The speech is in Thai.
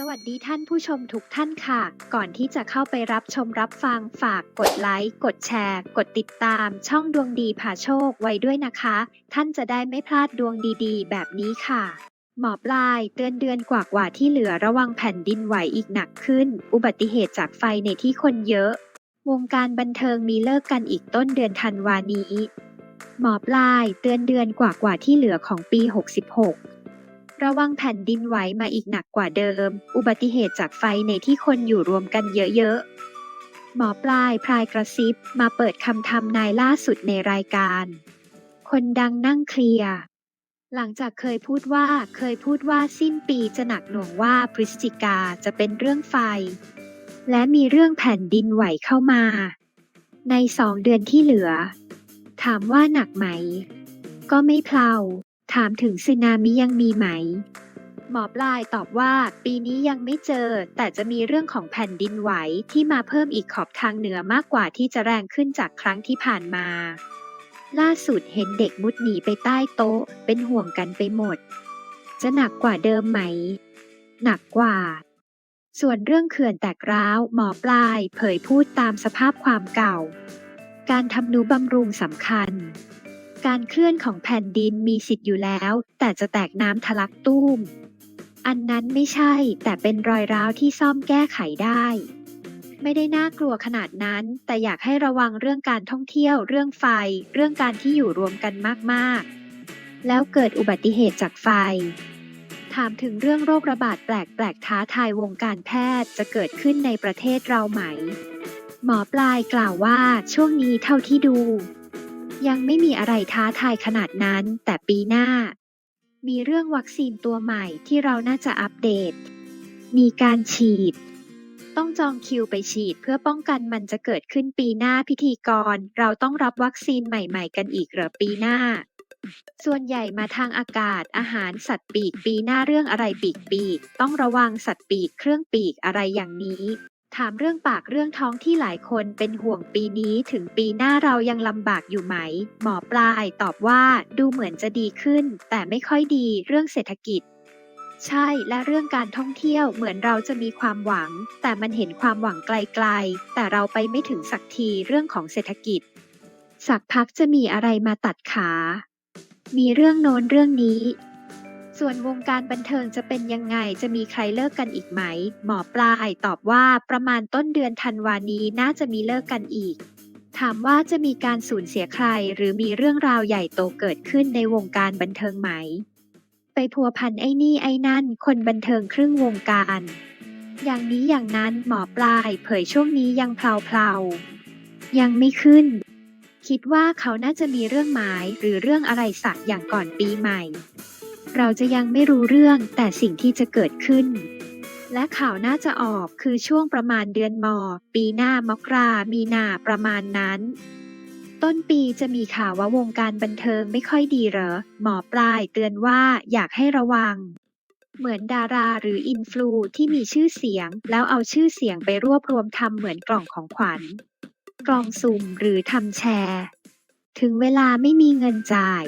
สวัสดีท่านผู้ชมทุกท่านค่ะ ก่อนที่จะเข้าไปรับชมรับฟังฝากกดไลค์ กดแชร์ กดติดตาม ช่องดวงดีผ่าโชคไว้ด้วยนะคะ ท่านจะได้ไม่พลาดดวงดีๆ แบบนี้ค่ะ หมอปลายเตือนเดือนกว่าๆที่เหลือระวังแผ่นดินไหวอีกหนักขึ้น อุบัติเหตุจากไฟในที่คนเยอะ วงการบันเทิงมีเลิกกันอีกต้นเดือนธันวานี้ หมอปลายเตือนเดือนกว่าๆที่เหลือของปี 66 ระวังแผ่นดินไหวมาอีกหนักกว่าเดิม อุบัติเหตุจากไฟในที่คนอยู่รวมกันเยอะๆ หมอปลายพรายกระซิบมาเปิดคำทำนายล่าสุดในรายการ คนดังนั่งเคลียร์ หลังจากเคยพูดว่าเคยพูดว่าสิ้นปีจะหนักหน่วงว่าพฤศจิกาจะเป็นเรื่องไฟ และมีเรื่องแผ่นดินไหวเข้ามา ในสองเดือนที่เหลือ ถามว่าหนักไหม ก็ไม่เพลา ถามถึงสึนามิยังมีไหม หมอปลายตอบว่าปีนี้ยังไม่เจอ แต่จะมีเรื่องของแผ่นดินไหวที่มาเพิ่มอีกขอบทางเหนือมากกว่าที่จะแรงขึ้นจากครั้งที่ผ่านมา ล่าสุดเห็นเด็กมุดหนีไปใต้โต๊ะ เป็นห่วงกันไปหมด จะหนักกว่าเดิมไหม หนักกว่า ส่วนเรื่องเขื่อนแตกร้าวหมอปลายเผยพูดตามสภาพความเก่า การทำนุบำรุงสำคัญ การเคลื่อนของแผ่นดินมีสิทธิ์อยู่แล้ว แต่จะแตกน้ำทะลักตุ้ม อันนั้นไม่ใช่ แต่เป็นรอยร้าวที่ซ่อมแก้ไขได้ ไม่ได้น่ากลัวขนาดนั้น แต่อยากให้ระวังเรื่องการท่องเที่ยว เรื่องไฟ เรื่องการที่อยู่รวมกันมากๆ แล้วเกิดอุบัติเหตุจากไฟ ถามถึงเรื่องโรคระบาดแปลกๆท้าทายวงการแพทย์จะเกิดขึ้นในประเทศเราไหม หมอปลายกล่าวว่าช่วงนี้เท่าที่ดู ยังไม่มีอะไรท้าทายขนาดนั้น แต่ปีหน้า มีเรื่องวัคซีนตัวใหม่ที่เราน่าจะอัปเดต มีการฉีด ต้องจองคิวไปฉีดเพื่อป้องกันมันจะเกิดขึ้นปีหน้าพิธีกร เราต้องรับวัคซีนใหม่ ๆ กันอีกเหรอปีหน้า ส่วนใหญ่มาทางอากาศอาหารสัตว์ปีกปีหน้าเรื่องอะไรปีกปีกต้องระวังสัตว์ปีกเครื่องปีกอะไรอย่างนี้ ถามเรื่องปากเรื่องท้องที่หลายคนเป็นห่วงปีนี้ถึงปีหน้าเรายังลำบากอยู่ไหม หมอปลายตอบว่าดูเหมือนจะดีขึ้น แต่ไม่ค่อยดีเรื่องเศรษฐกิจ ใช่และเรื่องการท่องเที่ยวเหมือนเราจะมีความหวัง แต่มันเห็นความหวังไกลๆ แต่เราไปไม่ถึงสักทีเรื่องของเศรษฐกิจ สักพักจะมีอะไรมาตัดขา มีเรื่องโน้นเรื่องนี้ ส่วนวงการบันเทิงจะเป็นยังไง จะมีใครเลิกกันอีกไหม หมอปลายตอบว่าประมาณต้นเดือนธันวานี้น่าจะมีเลิกกันอีก ถามว่าจะมีการสูญเสียใคร หรือมีเรื่องราวใหญ่โตเกิดขึ้นในวงการบันเทิงไหม ไปพัวพันไอ้นี่ไอ้นั่น คนบันเทิงครึ่งวงการอย่างนี้อย่างนั้นหมอปลายเผยช่วงนี้ยังเพลาๆ ยังไม่ขึ้น คิดว่าเขาน่าจะมีเรื่องหมายหรือเรื่องอะไรสักอย่างก่อนปีใหม่ เราจะยังไม่รู้เรื่องแต่สิ่งที่จะเกิดขึ้น และข่าวน่าจะออกคือช่วงประมาณเดือนมอ ปีหน้ามกรามีนาประมาณนั้น ต้นปีจะมีข่าวว่าวงการบันเทิงไม่ค่อยดีเหรอ หมอปลายเตือนว่าอยากให้ระวัง เหมือนดาราหรืออินฟลูที่มีชื่อเสียง แล้วเอาชื่อเสียงไปรวบรวมทำเหมือนกล่องของขวัญ กล่องสุ่มหรือทำแชร์ ถึงเวลาไม่มีเงินจ่าย